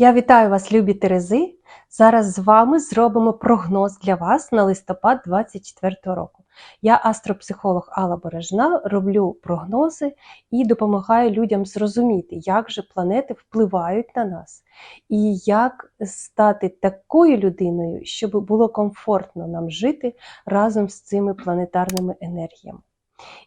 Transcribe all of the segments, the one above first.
Я вітаю вас, любі Терези. Зараз з вами зробимо прогноз для вас на листопад 2024 року. Я астропсихолог Алла Бережна, роблю прогнози і допомагаю людям зрозуміти, як же планети впливають на нас, і як стати такою людиною, щоб було комфортно нам жити разом з цими планетарними енергіями.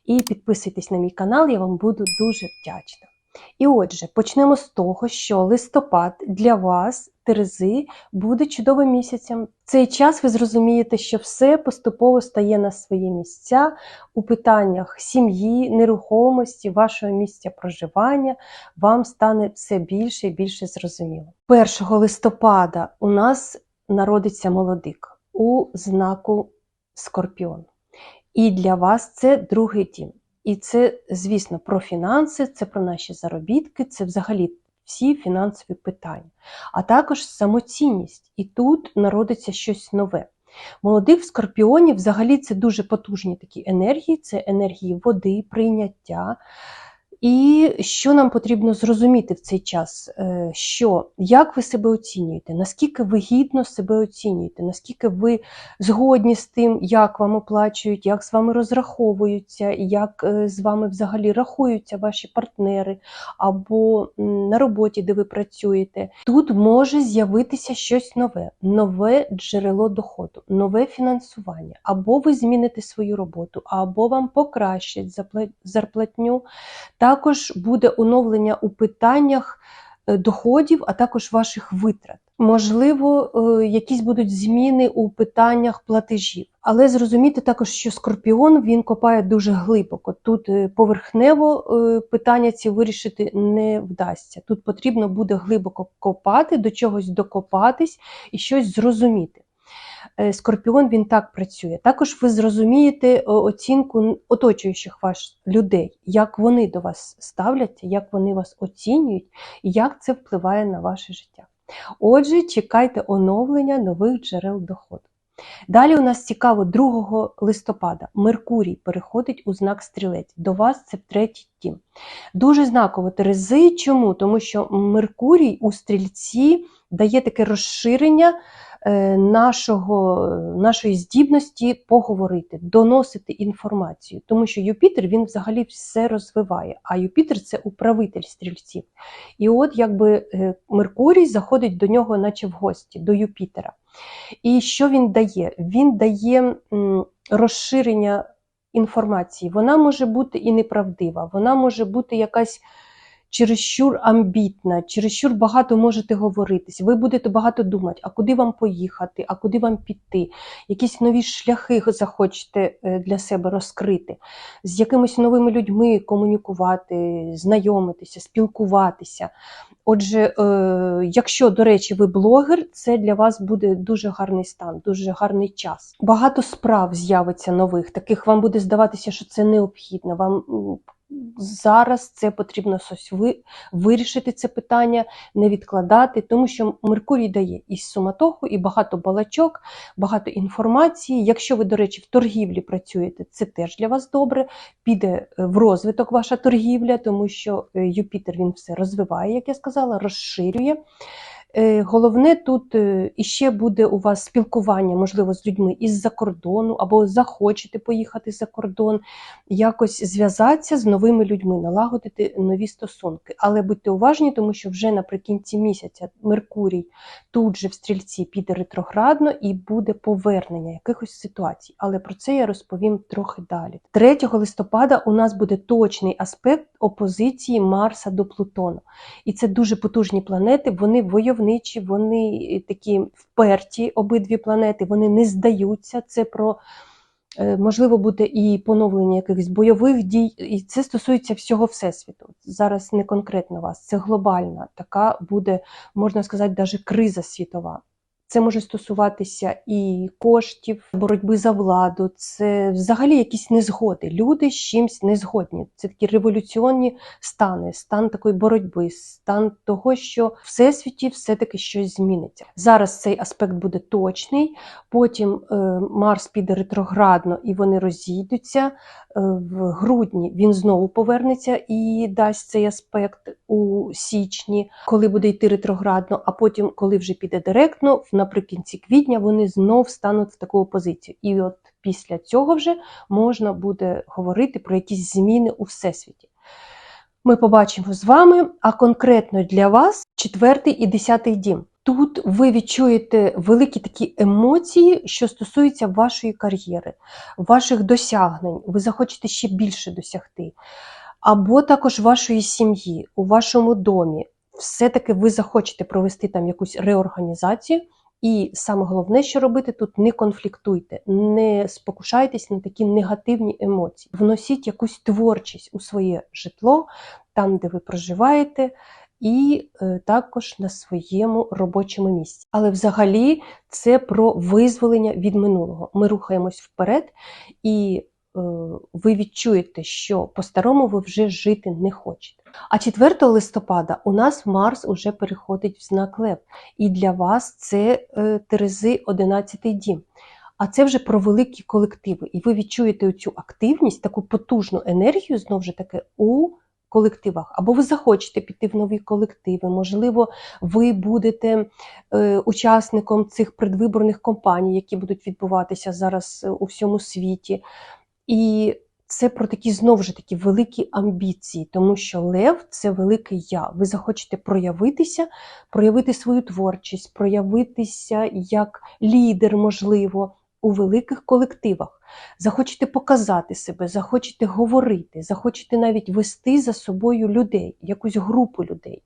І підписуйтесь на мій канал, я вам буду дуже вдячна. І отже, почнемо з того, що листопад для вас, Терези, буде чудовим місяцем. В цей час ви зрозумієте, що все поступово стає на свої місця у питаннях сім'ї, нерухомості, вашого місця проживання. Вам стане все більше і більше зрозуміло. 1 листопада у нас народиться молодик у знаку Скорпіон. І для вас це другий дім. І це, звісно, про фінанси, це про наші заробітки, це взагалі всі фінансові питання, а також самоцінність. І тут народиться щось нове. Молодих скорпіонів взагалі це дуже потужні такі енергії, це енергії води, прийняття. І що нам потрібно зрозуміти в цей час? Е, що як ви себе оцінюєте? Наскільки ви гідно себе оцінюєте? Наскільки ви згодні з тим, як вам оплачують, як з вами розраховуються, як е, з вами взагалі рахуються ваші партнери або на роботі, де ви працюєте? Тут може з'явитися щось нове, нове джерело доходу, нове фінансування, або ви зміните свою роботу, або вам покращать зарплатню. Також буде оновлення у питаннях е, доходів, а також ваших витрат. Можливо, е, якісь будуть зміни у питаннях платежів. Але зрозуміти також, що скорпіон він копає дуже глибоко. Тут е, поверхнево питання ці вирішити не вдасться. Тут потрібно буде глибоко копати, до чогось докопатись і щось зрозуміти. Е, скорпіон він так працює. Також ви зрозумієте е, оцінку оточуючих вас людей, як вони до вас ставляться, як вони вас оцінюють і як це впливає на ваше життя. Отже, чекайте оновлення нових джерел доходу. Далі у нас цікаво 2 листопада Меркурій переходить у знак стрілець. До вас це третій дім. Дуже знаково Терези. Чому? Тому що Меркурій у стрільці дає таке розширення нашого, нашої здібності поговорити, доносити інформацію. Тому що Юпітер він взагалі все розвиває, а Юпітер це управитель стрільців. І от якби е, Меркурій заходить до нього, наче в гості, до Юпітера. І що він дає? Він дає розширення інформації. Вона може бути і неправдива, вона може бути якась чересчур амбітна, чересчур багато можете говоритись, ви будете багато думати, а куди вам поїхати, а куди вам піти, якісь нові шляхи захочете е, для себе розкрити, з якимись новими людьми комунікувати, знайомитися, спілкуватися. Отже, е, якщо, до речі, ви блогер, це для вас буде дуже гарний стан, дуже гарний час. Багато справ з'явиться нових, таких вам буде здаватися, що це необхідно. Вам зараз це потрібно щось вирішити це питання, не відкладати, тому що Меркурій дає і суматоху, і багато балачок, багато інформації. Якщо ви, до речі, в торгівлі працюєте, це теж для вас добре. Піде е, в розвиток ваша торгівля, тому що е, Юпітер він все розвиває, як я сказала, розширює. Е, головне тут е, іще буде у вас спілкування, можливо, з людьми із-за кордону, або захочете поїхати за кордон, якось зв'язатися з новими людьми, налагодити нові стосунки. Але будьте уважні, тому що вже наприкінці місяця Меркурій тут же в стрільці піде ретроградно і буде повернення якихось ситуацій. Але про це я розповім трохи далі. 3 листопада у нас буде точний аспект опозиції Марса до Плутона. І це дуже потужні планети, вони войовні войовничі, вони такі вперті обидві планети, вони не здаються. Це про е, можливо буде і поновлення якихось бойових дій, і це стосується всього всесвіту. Зараз не конкретно вас, це глобальна, така буде, можна сказати, навіть криза світова. Це може стосуватися і коштів, боротьби за владу, це взагалі якісь незгоди. Люди з чимсь не згодні. Це такі революціонні стани, стан такої боротьби, стан того, що в всесвіті все-таки щось зміниться. Зараз цей аспект буде точний. Потім е, Марс піде ретроградно і вони розійдуться. Е, в грудні він знову повернеться і дасть цей аспект у січні, коли буде йти ретроградно. А потім, коли вже піде директно, наприкінці квітня вони знов стануть в таку позицію. І от після цього вже можна буде говорити про якісь зміни у всесвіті. Ми побачимо з вами, а конкретно для вас четвертий і десятий дім. Тут ви відчуєте великі такі емоції, що стосуються вашої кар'єри, ваших досягнень. Ви захочете ще більше досягти. Або також вашої сім'ї, у вашому домі. Все-таки ви захочете провести там якусь реорганізацію. І саме головне, що робити тут, не конфліктуйте, не спокушайтесь на такі негативні емоції. Вносіть якусь творчість у своє житло, там, де ви проживаєте, і е, також на своєму робочому місці. Але взагалі це про визволення від минулого. Ми рухаємось вперед, і ви відчуєте, що по-старому ви вже жити не хочете. А 4 листопада у нас Марс уже переходить в знак Лев. І для вас це е, Терези 11 дім. А це вже про великі колективи. І ви відчуєте цю активність, таку потужну енергію, знову ж таки, у колективах. Або ви захочете піти в нові колективи, можливо, ви будете е, учасником цих предвиборних кампаній, які будуть відбуватися зараз е, у всьому світі. І це про такі знову ж такі великі амбіції, тому що Лев це велике я. Ви захочете проявитися, проявити свою творчість, проявитися як лідер, можливо, у великих колективах. Захочете показати себе, захочете говорити, захочете навіть вести за собою людей, якусь групу людей.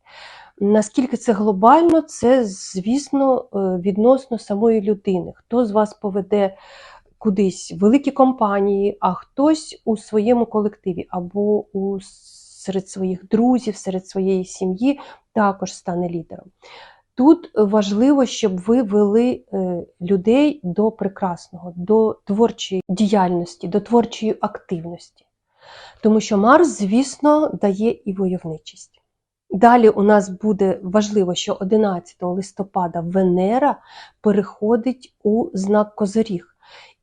Наскільки це глобально, це, звісно, е, відносно самої людини. Хто з вас поведе кудись великі компанії, а хтось у своєму колективі або у, серед своїх друзів, серед своєї сім'ї також стане лідером. Тут важливо, щоб ви вели е, людей до прекрасного, до творчої діяльності, до творчої активності. Тому що Марс, звісно, дає і войовничість. Далі у нас буде важливо, що 11 листопада Венера переходить у знак Козоріг.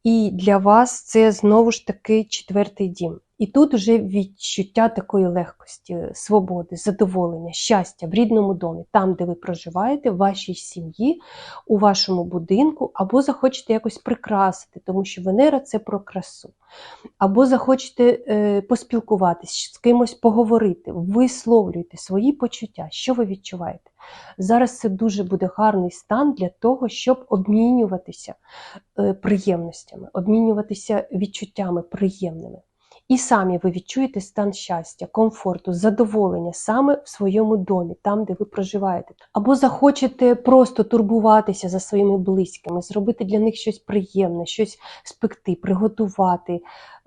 І для вас це знову ж таки четвертий дім. І тут вже відчуття такої легкості, свободи, задоволення, щастя в рідному домі, там, де ви проживаєте, в вашій сім'ї, у вашому будинку, або захочете якось прикрасити, тому що Венера це про красу. Або захочете е, поспілкуватись, з кимось поговорити, висловлюйте свої почуття, що ви відчуваєте. Зараз це дуже буде гарний стан для того, щоб обмінюватися е, приємностями, обмінюватися відчуттями приємними. І самі ви відчуєте стан щастя, комфорту, задоволення саме в своєму домі, там, де ви проживаєте. Або захочете просто турбуватися за своїми близькими, зробити для них щось приємне, щось спекти, приготувати.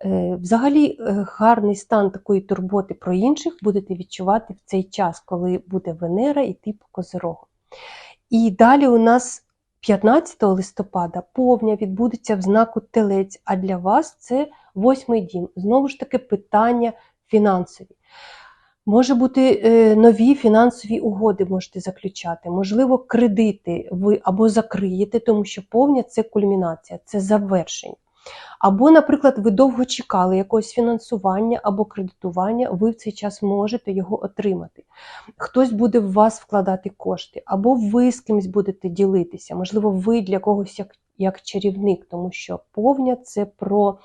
Е, взагалі, е, гарний стан такої турботи про інших будете відчувати в цей час, коли буде Венера йти по Козирогу. І далі у нас 15 листопада повня відбудеться в знаку Телець, а для вас це восьмий дім. Знову ж таки, питання фінансові. Може бути е, нові фінансові угоди можете заключати, можливо, кредити ви або закриєте, тому що повня це кульмінація, це завершення. Або, наприклад, ви довго чекали якогось фінансування або кредитування, ви в цей час можете його отримати. Хтось буде в вас вкладати кошти, або ви з кимось будете ділитися. Можливо, ви для когось як як чарівник, тому що повня це про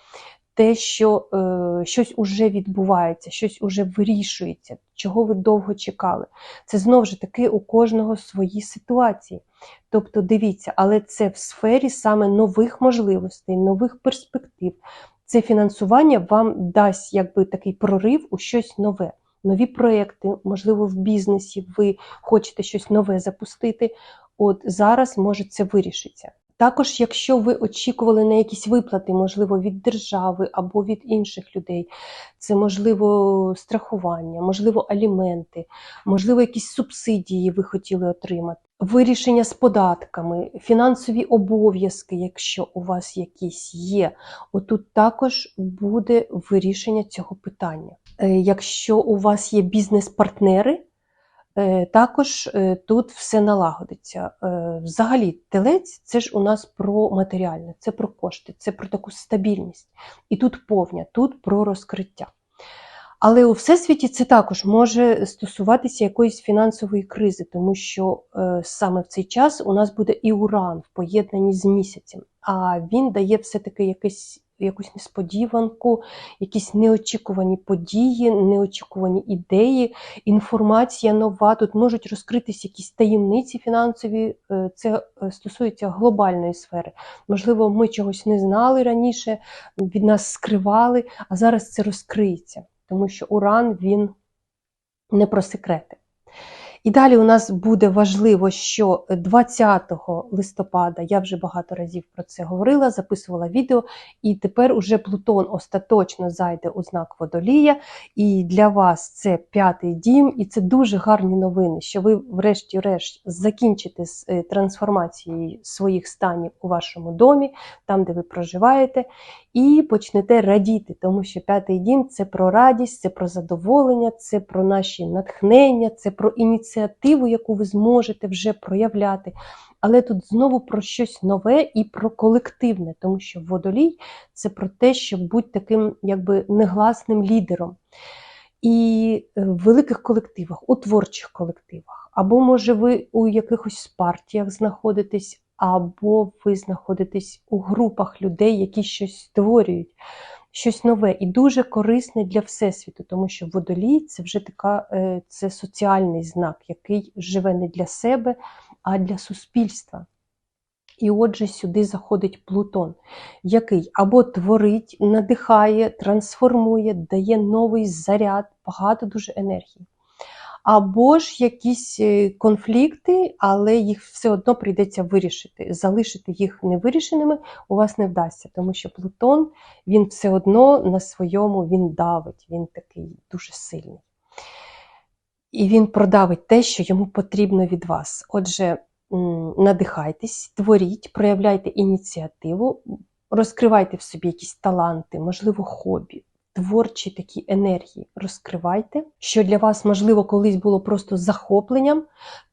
те, що е, щось уже відбувається, щось уже вирішується, чого ви довго чекали. Це знову ж таки у кожного свої ситуації. Тобто, дивіться, але це в сфері саме нових можливостей, нових перспектив. Це фінансування вам дасть якби такий прорив у щось нове. Нові проекти, можливо, в бізнесі ви хочете щось нове запустити. От зараз може це вирішиться. Також, якщо ви очікували на якісь виплати, можливо, від держави або від інших людей, це можливо страхування, можливо, аліменти, можливо, якісь субсидії ви хотіли отримати. вирішення з податками, фінансові обов'язки, якщо у вас якісь є, отут також буде вирішення цього питання. Е, Якщо у вас є бізнес-партнери, також е, тут все налагодиться. Е, Взагалі, телець це ж у нас про матеріальне, це про кошти, це про таку стабільність. І тут повня, тут про розкриття. Але у всесвіті це також може стосуватися якоїсь фінансової кризи, тому що е, саме в цей час у нас буде і уран в поєднанні з місяцем, а він дає все-таки якийсь, якусь несподіванку, якісь неочікувані події, неочікувані ідеї, інформація нова. Тут можуть розкритися якісь таємниці фінансові. Е, Це е, стосується глобальної сфери. Можливо, ми чогось не знали раніше, від нас скривали, а зараз це розкриється тому що уран він не про секрети. І далі у нас буде важливо, що 20 листопада я вже багато разів про це говорила, записувала відео, і тепер уже Плутон остаточно зайде у знак водолія. І для вас це п'ятий дім, і це дуже гарні новини, що ви, врешті-решт, закінчите з е, трансформацією своїх станів у вашому домі, там, де ви проживаєте, і почнете радіти, тому що п'ятий дім це про радість, це про задоволення, це про наші натхнення, це про ініціативу, яку ви зможете вже проявляти. Але тут знову про щось нове і про колективне, тому що водолій це про те, щоб бути таким якби негласним лідером. І е, в великих колективах, у творчих колективах, або, може, ви у якихось партіях знаходитесь, або ви знаходитесь у групах людей, які щось створюють, щось нове і дуже корисне для Всесвіту, тому що водолій це вже така е, це соціальний знак, який живе не для себе, а для суспільства. І отже, сюди заходить Плутон, який або творить, надихає, трансформує, дає новий заряд, багато дуже енергії. Або ж якісь е, конфлікти, але їх все одно прийдеться вирішити. Залишити їх невирішеними у вас не вдасться, тому що Плутон він все одно на своєму він давить, він такий дуже сильний. І він продавить те, що йому потрібно від вас. Отже, надихайтесь, творіть, проявляйте ініціативу, розкривайте в собі якісь таланти, можливо, хобі, творчі такі енергії. Розкривайте, що для вас, можливо, колись було просто захопленням,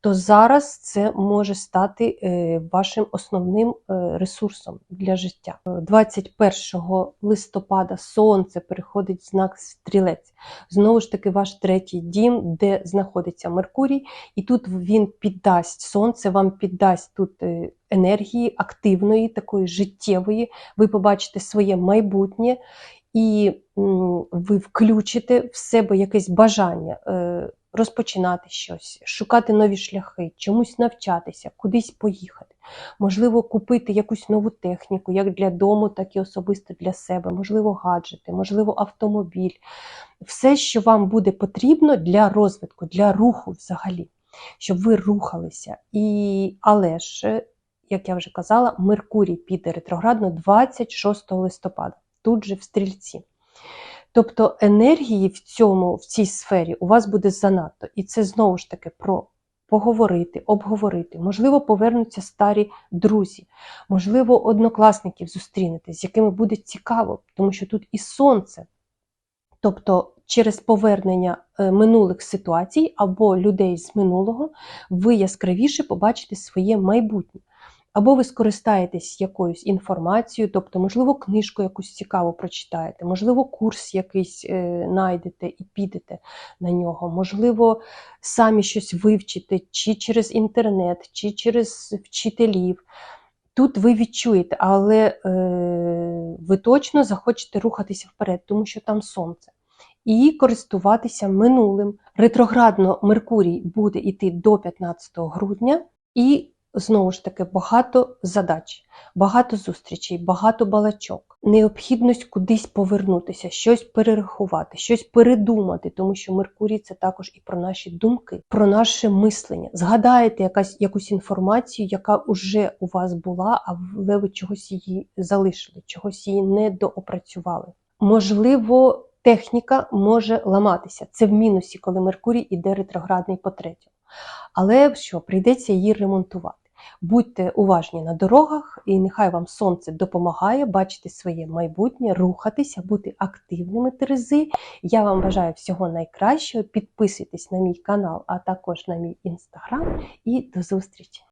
то зараз це може стати е, вашим основним е, ресурсом для життя. 21 листопада сонце переходить в знак стрілець. Знову ж таки, ваш третій дім, де знаходиться Меркурій, і тут він піддасть сонце, вам піддасть тут е, енергії активної, такої життєвої. Ви побачите своє майбутнє. І ви включите в себе якесь бажання розпочинати щось, шукати нові шляхи, чомусь навчатися, кудись поїхати, можливо, купити якусь нову техніку, як для дому, так і особисто для себе, можливо, гаджети, можливо, автомобіль. Все, що вам буде потрібно для розвитку, для руху взагалі, щоб ви рухалися. І, Але ж, як я вже казала, Меркурій піде ретроградно 26 листопада, тут же в стрільці. Тобто енергії в цьому, в цій сфері у вас буде занадто. І це знову ж таки про поговорити, обговорити. Можливо, повернуться старі друзі, можливо, однокласників зустрінете, з якими буде цікаво, тому що тут і сонце. Тобто, через повернення е, минулих ситуацій або людей з минулого, ви яскравіше побачите своє майбутнє. Або ви скористаєтесь якоюсь інформацією, тобто, можливо, книжку якусь цікаву прочитаєте, можливо, курс якийсь е, знайдете і підете на нього, можливо, самі щось вивчите, чи через інтернет, чи через вчителів. Тут ви відчуєте, але е, ви точно захочете рухатися вперед, тому що там сонце. І користуватися минулим. Ретроградно Меркурій буде йти до 15 грудня. і знову ж таки багато задач, багато зустрічей, багато балачок, необхідність кудись повернутися, щось перерахувати, щось передумати, тому що Меркурій це також і про наші думки, про наше мислення. Згадаєте якась якусь інформацію, яка вже у вас була, але ви чогось її залишили, чогось її не доопрацювали. Можливо, техніка може ламатися. Це в мінусі, коли Меркурій іде ретроградний по третьому. Але що, прийдеться її ремонтувати. Будьте уважні на дорогах, і нехай вам сонце допомагає бачити своє майбутнє, рухатися, бути активними Терези. Я вам бажаю всього найкращого. Підписуйтесь на мій канал, а також на мій інстаграм. І до зустрічі!